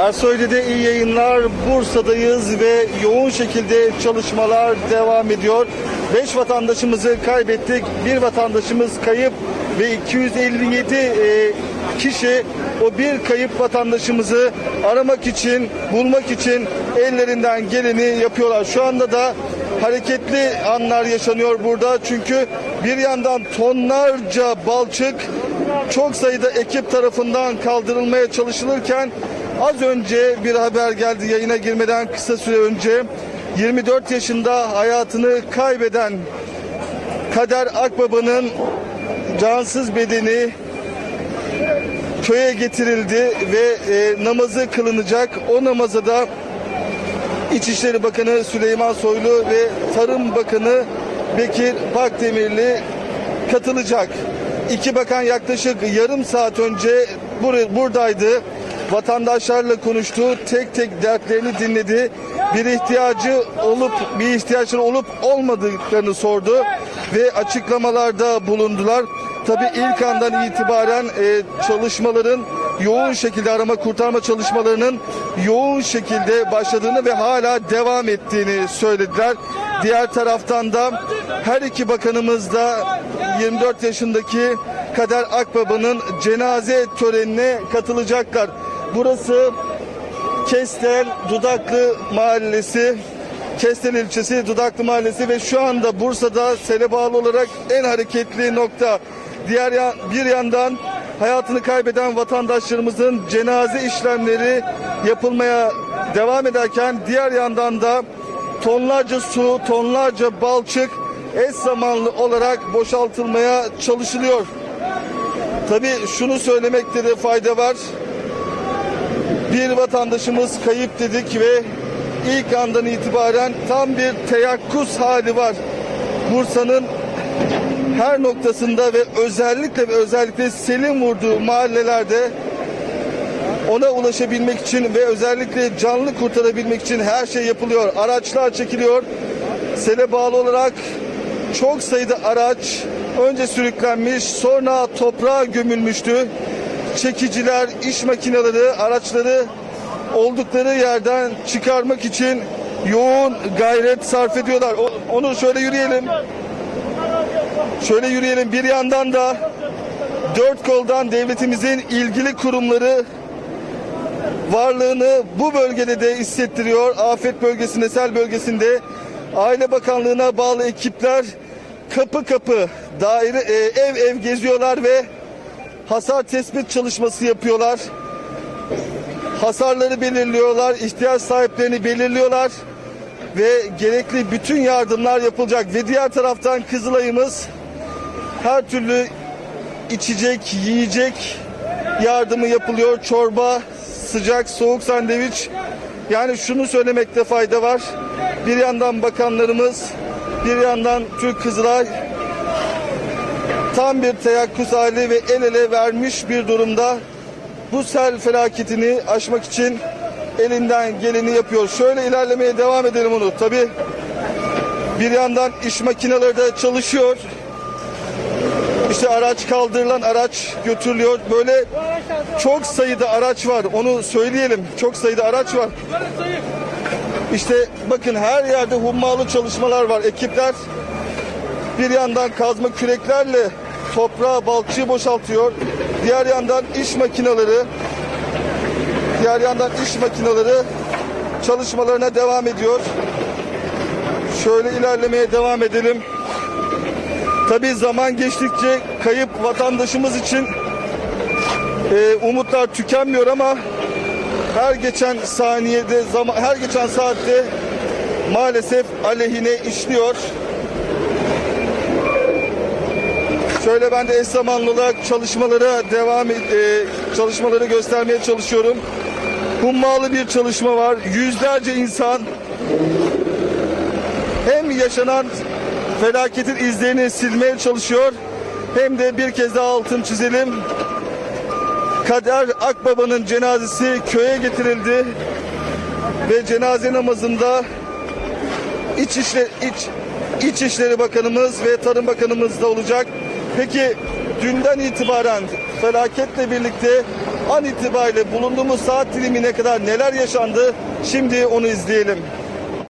Ersoy'da iyi yayınlar. Bursa'dayız ve yoğun şekilde çalışmalar devam ediyor. 5 vatandaşımızı kaybettik. Bir vatandaşımız kayıp ve 257 e, kişi o bir kayıp vatandaşımızı aramak için, bulmak için ellerinden geleni yapıyorlar. Şu anda da hareketli anlar yaşanıyor burada. Çünkü bir yandan tonlarca balçık çok sayıda ekip tarafından kaldırılmaya çalışılırken az önce bir haber geldi yayına girmeden kısa süre önce 24 yaşında hayatını kaybeden Kader Akbaba'nın cansız bedeni köye getirildi ve e, namazı kılınacak. O namaza da İçişleri Bakanı Süleyman Soylu ve Tarım Bakanı Bekir Bakdemirli katılacak. İki bakan yaklaşık yarım saat önce bur- buradaydı. Vatandaşlarla konuştu. Tek tek dertlerini dinledi. Bir ihtiyacı olup bir ihtiyaçları olup olmadıklarını sordu ve açıklamalarda bulundular. Tabii ilk andan itibaren e, çalışmaların yoğun şekilde arama kurtarma çalışmalarının yoğun şekilde başladığını ve hala devam ettiğini söylediler. Diğer taraftan da her iki bakanımız da 24 yaşındaki Kader Akbaba'nın cenaze törenine katılacaklar. Burası Kestel Dudaklı Mahallesi Kestel ilçesi Dudaklı Mahallesi ve şu anda Bursa'da sele bağlı olarak en hareketli nokta. Diğer yan- bir yandan hayatını kaybeden vatandaşlarımızın cenaze işlemleri yapılmaya devam ederken diğer yandan da tonlarca su, tonlarca balçık eş zamanlı olarak boşaltılmaya çalışılıyor. Tabii şunu söylemekte de fayda var. Bir vatandaşımız kayıp dedik ve ilk andan itibaren tam bir teyakkuz hali var. Bursa'nın her noktasında ve özellikle ve özellikle selim vurduğu mahallelerde ona ulaşabilmek için ve özellikle canlı kurtarabilmek için her şey yapılıyor. Araçlar çekiliyor. Sele bağlı olarak çok sayıda araç önce sürüklenmiş sonra toprağa gömülmüştü. Çekiciler, iş makineleri, araçları oldukları yerden çıkarmak için yoğun gayret sarf ediyorlar. Onu şöyle yürüyelim. Şöyle yürüyelim. Bir yandan da dört koldan devletimizin ilgili kurumları varlığını bu bölgede de hissettiriyor. Afet bölgesinde, sel bölgesinde Aile Bakanlığı'na bağlı ekipler kapı kapı daire e, ev ev geziyorlar ve hasar tespit çalışması yapıyorlar. Hasarları belirliyorlar, ihtiyaç sahiplerini belirliyorlar ve gerekli bütün yardımlar yapılacak. Ve diğer taraftan Kızılay'ımız her türlü içecek, yiyecek yardımı yapılıyor. Çorba, sıcak, soğuk sandviç. Yani şunu söylemekte fayda var. Bir yandan bakanlarımız, bir yandan Türk Kızılay tam bir teyakkuz hali ve el ele vermiş bir durumda. Bu sel felaketini aşmak için elinden geleni yapıyor. Şöyle ilerlemeye devam edelim onu. Tabii bir yandan iş makineleri de çalışıyor. İşte araç kaldırılan araç götürülüyor. Böyle çok sayıda araç var. Onu söyleyelim. Çok sayıda araç var. İşte bakın her yerde hummalı çalışmalar var. Ekipler bir yandan kazma küreklerle toprağı, balçığı boşaltıyor. Diğer yandan iş makineleri diğer yandan iş makineleri çalışmalarına devam ediyor. Şöyle ilerlemeye devam edelim. Tabii zaman geçtikçe kayıp vatandaşımız için e, umutlar tükenmiyor ama her geçen saniyede, her geçen saatte maalesef aleyhine işliyor. Şöyle ben de eş zamanlı olarak çalışmalara devam e, çalışmaları göstermeye çalışıyorum. Hummalı bir çalışma var. Yüzlerce insan hem yaşanan felaketin izlerini silmeye çalışıyor hem de bir kez daha altın çizelim. Kader Akbaba'nın cenazesi köye getirildi ve cenaze namazında İçişleri, İç, İçişleri Bakanımız ve Tarım Bakanımız da olacak. Peki dünden itibaren felaketle birlikte an itibariyle bulunduğumuz saat dilimine kadar neler yaşandı şimdi onu izleyelim.